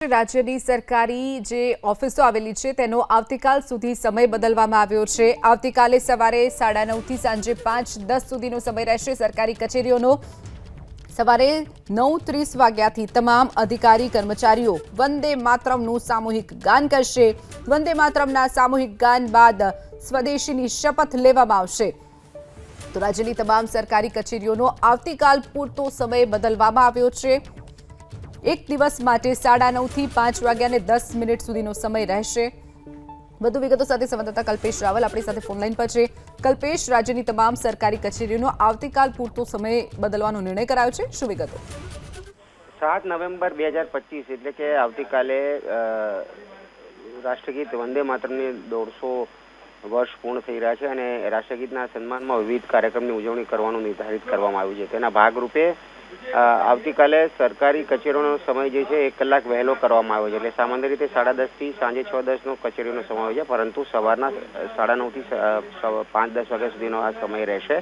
રાજ્યની સરકારી જે ઓફિસો આવેલી છે, તેનો આવતીકાલ સુધી સમય બદલવામાં આવ્યો છે. આવતીકાલે સવારે સાડા નવથી સાંજે પાંચ, દસ સુધીનો સમય રહેશે. સરકારી કચેરીઓનો સવારે નવ ત્રીસ વાગ્યાથી તમામ અધિકારી કર્મચારીઓ વંદે માતરમનું સામૂહિક ગાન કરશે. વંદે માતરમના સામૂહિક ગાન બાદ સ્વદેશીની શપથ લેવામાં આવશે. તો રાજ્યની તમામ સરકારી કચેરીઓનો આવતીકાલ પૂરતો સમય બદલવામાં આવ્યો છે. એક દિવસ માટે સાડા નવથી પાંચ વાગ્યા અને દસ મિનિટ સુધીનો સમય રહેશે. વધુ વિગતો સાથે સંવાદદાતા કલ્પેશ રાવલ આપણી સાથે ફોનલાઈન પર છે. કલ્પેશ, રાજ્યની તમામ સરકારી કચેરીઓનો આવતીકાલ પૂરતો સમય બદલવાનો નિર્ણય કરાયો છે. શું વિગતો? સાત નવેમ્બર બે હજાર પચીસ એટલે કે આવતીકાલે રાષ્ટ્રગીત વંદે માતરમની દોઢસો વર્ષ પૂર્ણ થઈ રહ્યા છે અને રાષ્ટ્રગીતના સન્માનમાં વિવિધ કાર્યક્રમની ઉજવણી કરવાનું નિર્ધારિત કરવામાં આવ્યું છે. તેના ભાગરૂપે આવતીકાલે સરકારી કચેરીઓનો સમય જે છે, એક કલાક વહેલો કરવામાં આવ્યો છે. એટલે સામાન્ય રીતે સાડા દસથી સાંજે છ દસનો કચેરીનો સમય હોય છે, પરંતુ સવારના સાડા નવથી પાંચ દસ વાગ્યા સુધીનો આ સમય રહેશે.